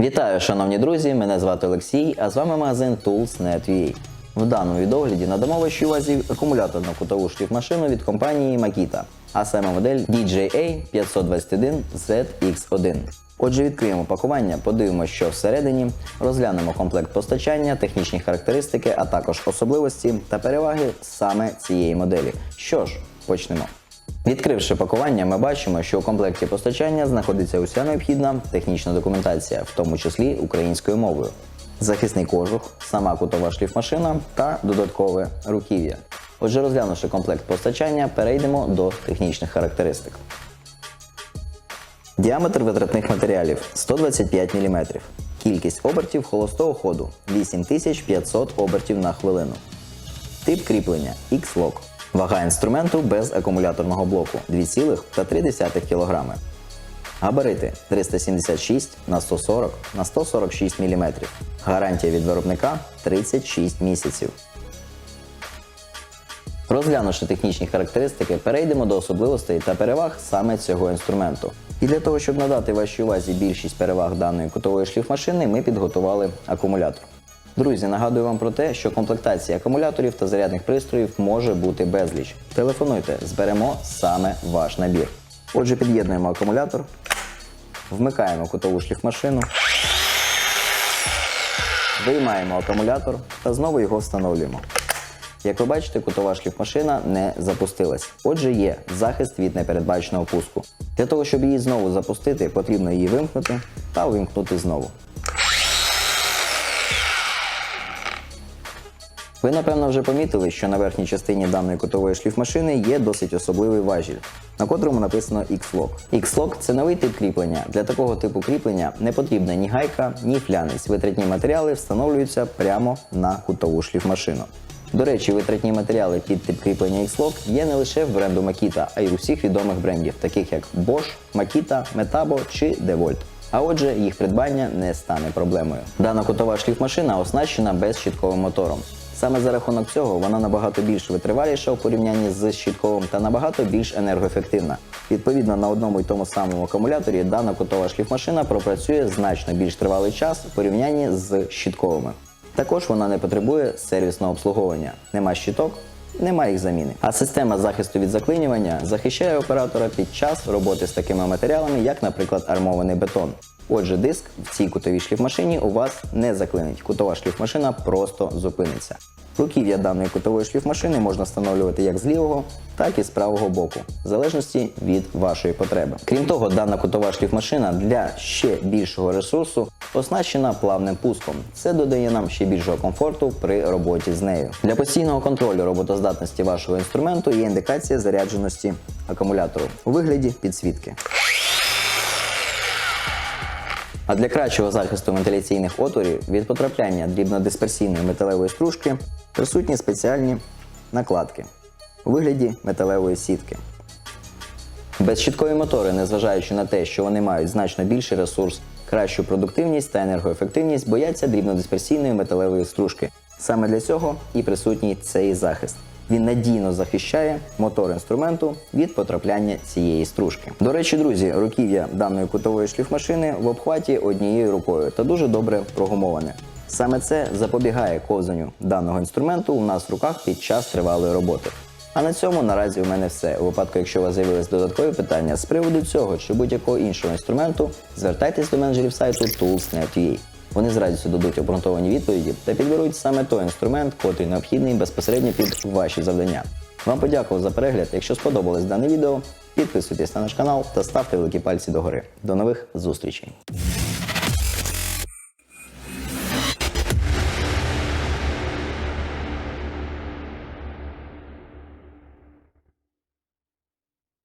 Вітаю, шановні друзі! Мене звати Олексій, а з вами магазин Tools.net.ua. В даному відогляді надамо вашій увазі акумуляторну кутову шліфмашину від компанії Makita, а саме модель DJA 521 ZX1. Отже, відкриємо пакування, подивимося, що всередині, розглянемо комплект постачання, технічні характеристики, а також особливості та переваги саме цієї моделі. Що ж, почнемо. Відкривши пакування, ми бачимо, що у комплекті постачання знаходиться уся необхідна технічна документація, в тому числі українською мовою, захисний кожух, сама кутова шліфмашина та додаткове руків'я. Отже, розглянувши комплект постачання, перейдемо до технічних характеристик. Діаметр витратних матеріалів 125 мм. Кількість обертів холостого ходу 8500 обертів на хвилину. Тип кріплення X-Lock. Вага інструменту без акумуляторного блоку 2,3 кг. Габарити 376 на 140 на 146 мм. Гарантія від виробника 36 місяців. Розглянувши технічні характеристики, перейдемо до особливостей та переваг саме цього інструменту. І для того, щоб надати вашій увазі більшість переваг даної кутової шліфмашини, ми підготували акумулятор. Друзі, нагадую вам про те, що комплектація акумуляторів та зарядних пристроїв може бути безліч. Телефонуйте, зберемо саме ваш набір. Отже, під'єднуємо акумулятор, вмикаємо кутову шліфмашину, виймаємо акумулятор та знову його встановлюємо. Як ви бачите, кутова шліфмашина не запустилась. Отже, є захист від непередбаченого пуску. Для того, щоб її знову запустити, потрібно її вимкнути та увімкнути знову. Ви, напевно, вже помітили, що на верхній частині даної кутової шліфмашини є досить особливий важіль, на котрому написано X-Lock. X-Lock – це новий тип кріплення. Для такого типу кріплення не потрібна ні гайка, ні флянець. Витратні матеріали встановлюються прямо на кутову шліфмашину. До речі, витратні матеріали під тип кріплення X-Lock є не лише в бренду Makita, а й у всіх відомих брендів, таких як Bosch, Makita, Metabo чи DeWalt. А отже, їх придбання не стане проблемою. Дана кутова шліфмашина оснащена безщітковим мотором. Саме за рахунок цього вона набагато більш витриваліша в порівнянні з щітковим та набагато більш енергоефективна. Відповідно, на одному й тому самому акумуляторі дана кутова шліфмашина пропрацює значно більш тривалий час в порівнянні з щітковими. Також вона не потребує сервісного обслуговування. Нема щиток, нема їх заміни. А система захисту від заклинювання захищає оператора під час роботи з такими матеріалами, як, наприклад, армований бетон. Отже, диск в цій кутовій шліфмашині у вас не заклинить. Кутова шліфмашина просто зупиниться. Руків'я даної кутової шліфмашини можна встановлювати як з лівого, так і з правого боку, в залежності від вашої потреби. Крім того, дана кутова шліфмашина для ще більшого ресурсу оснащена плавним пуском. Це додає нам ще більшого комфорту при роботі з нею. Для постійного контролю роботоздатності вашого інструменту є індикація зарядженості акумулятору у вигляді підсвітки. А для кращого захисту вентиляційних отворів від потрапляння дрібнодисперсійної металевої стружки присутні спеціальні накладки у вигляді металевої сітки. Безщіткові мотори, незважаючи на те, що вони мають значно більший ресурс, кращу продуктивність та енергоефективність, бояться дрібнодисперсійної металевої стружки. Саме для цього і присутній цей захист. Він надійно захищає мотор інструменту від потрапляння цієї стружки. До речі, друзі, руків'я даної кутової шліфмашини в обхваті однією рукою та дуже добре прогумоване. Саме це запобігає ковзанню даного інструменту у нас в руках під час тривалої роботи. А на цьому наразі у мене все. У випадку, якщо у вас з'явились додаткові питання з приводу цього чи будь-якого іншого інструменту, звертайтесь до менеджерів сайту Tools.net.ua. Вони з радістю дадуть обґрунтовані відповіді та підберуть саме той інструмент, котрий необхідний безпосередньо під ваші завдання. Вам подякував за перегляд. Якщо сподобалось дане відео, підписуйтесь на наш канал та ставте великі пальці догори. До нових зустрічей!